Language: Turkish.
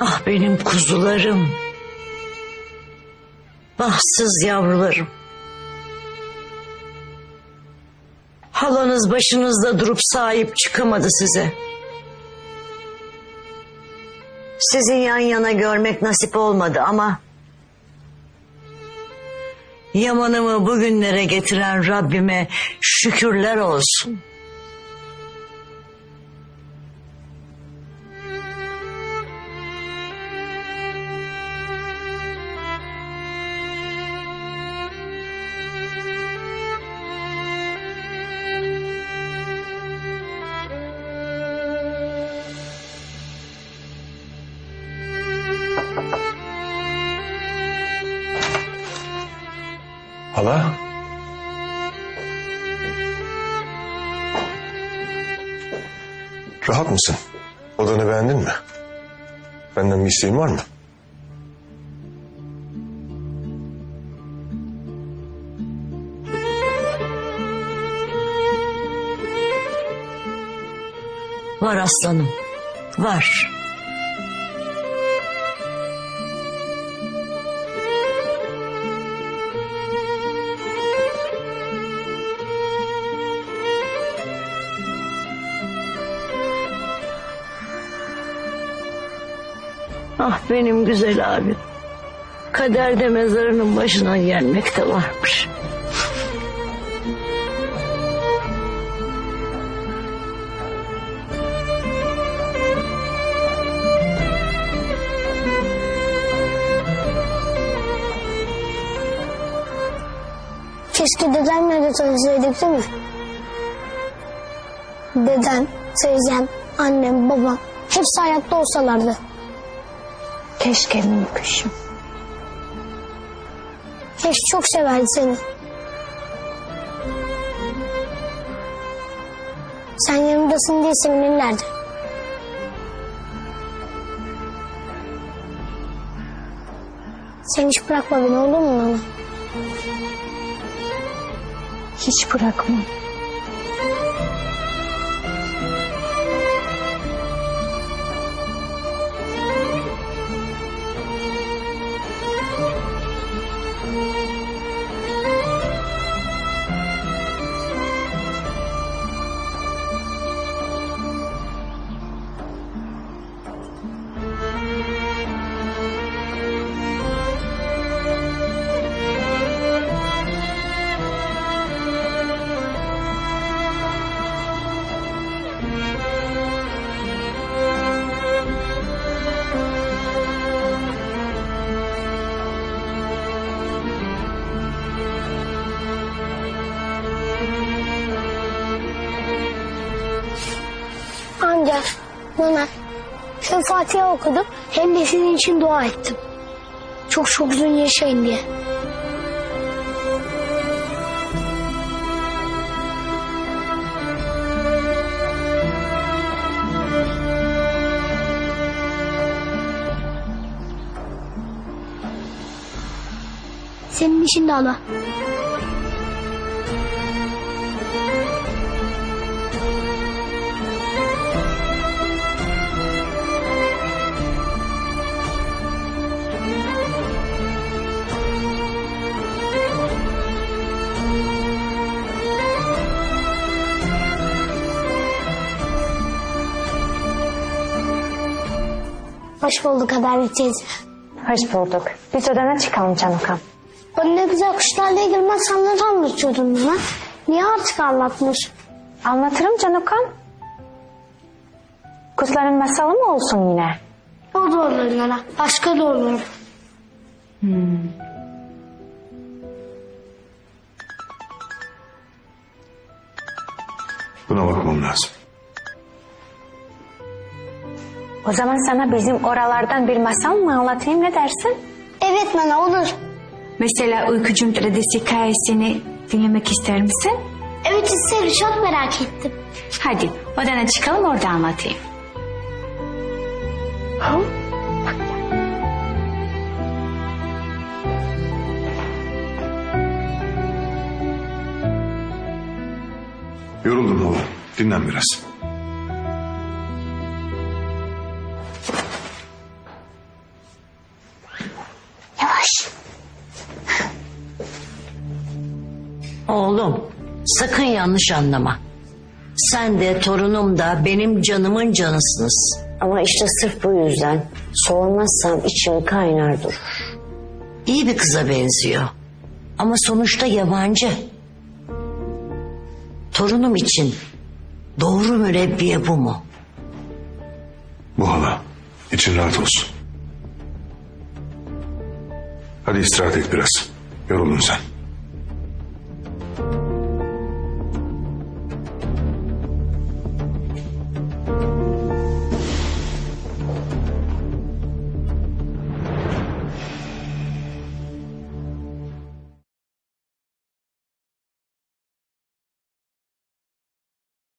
Ah benim kuzularım. Bahtsız yavrularım. Halanız başınızda durup sahip çıkamadı size. Sizi yan yana görmek nasip olmadı ama... Yamanımı bugünlere getiren Rabbime şükürler olsun. Hala? Rahat mısın? Odanı beğendin mi? Benden bir isteğin var mı? Var aslanım, var. Ah benim güzel abim. Kaderde mezarının başına gelmek de varmış. Keşke dedemle de tanışsaydık değil mi? Dedem, teyzem, annem, babam hepsi hayatta olsalardı. Keşke mümküşüm. Hepsi çok severdi seni. Sen yanımdasın diye sevinirlerdi. Sen hiç bırakma beni olur mu Nana? Hiç bırakmam. Nana, hem Fatiha okudum hem de sizin için dua ettim. Çok çok uzun yaşayın diye. Senin için de Allah. Hoş bulduk Adalet teyze. Hoş bulduk. Biz odana çıkalım Canokam. Bana ne güzel kuşlarla ilgili masalları anlatıyordun bana. Niye artık anlatmıyorsun? Anlatırım Canokam. Kuşların masalı mı olsun yine? O da olur Nana. Başka da olur. Buna bakmam lazım. O zaman sana bizim oralardan bir masal mı anlatayım ne dersin? Evet Nana olur. Mesela Uykucum Dedesi hikayesini dinlemek ister misin? Evet isterim çok merak ettim. Hadi odana çıkalım orada anlatayım. Yoruldum hala. Dinlen biraz. Oğlum sakın yanlış anlama. Sen de torunum da benim canımın canısınız. Ama işte sırf bu yüzden sormazsam içim kaynar durur. İyi bir kıza benziyor. Ama sonuçta yabancı. Torunum için doğru mürebbiye bu mu? Bu hala. İçin rahat olsun. Hadi istirahat et biraz. Yoruldun sen.